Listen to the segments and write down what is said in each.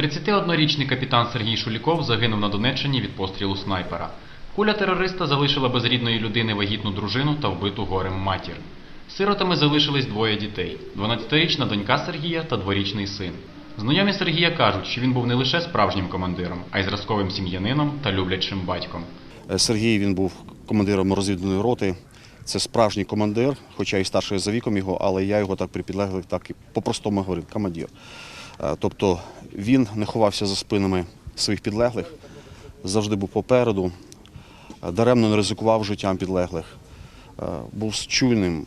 31-річний капітан Сергій Шуліков загинув на Донеччині від пострілу снайпера. Куля терориста залишила без рідної людини вагітну дружину та вбиту горем матір. Сиротами залишились двоє дітей: 12-річна донька Сергія та дворічний син. Знайомі Сергія кажуть, що він був не лише справжнім командиром, а й зразковим сім'янином та люблячим батьком. Е, Сергій він був командиром розвідувальної роти. Це справжній командир, хоча і старший за віком його, але я його так при підлеглих так і по-простому говорив, командир. Е, Тобто він не ховався за спинами своїх підлеглих, завжди був попереду, е, даремно не ризикував життям підлеглих, е, був чуйним,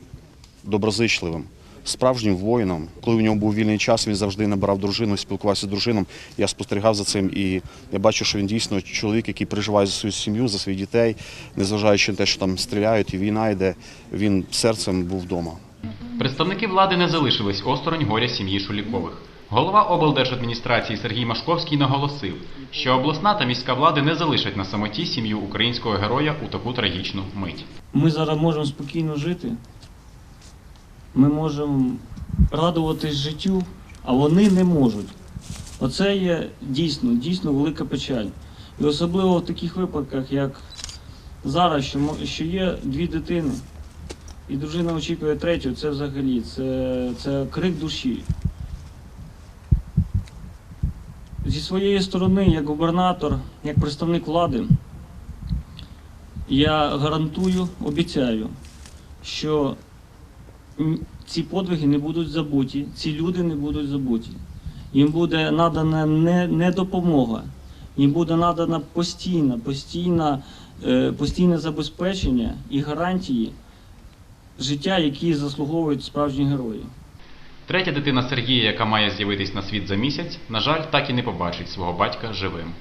доброзичливим, справжнім воїном. Коли в нього був вільний час, він завжди набирав дружину, спілкувався з дружином. Я спостерігав за цим і я бачу, що він дійсно чоловік, який переживає за свою сім'ю, за своїх дітей, незважаючи на те, що там стріляють і війна йде, він серцем був вдома. Представники влади не залишились осторонь горя сім'ї Шулікових. Голова облдержадміністрації Сергій Машковський наголосив, що обласна та міська влади не залишать на самоті сім'ю українського героя у таку трагічну мить. Ми зараз можемо спокійно жити. Ми можемо радуватись життю, а вони не можуть. Оце є дійсно, дійсно велика печаль. І особливо в таких випадках, як зараз, що, є дві дитини, і дружина очікує третю, це взагалі це, це крик душі. Зі своєї сторони, як губернатор, як представник влади, я гарантую, обіцяю, що ці подвиги не будуть забуті, ці люди не будуть забуті. Їм буде надана не, не допомога, їм буде надана постійна, постійна, е, постійне забезпечення і гарантії життя, які заслуговують справжні герої. Третя дитина Сергія, яка має з'явитись на світ за місяць, на жаль, так і не побачить свого батька живим.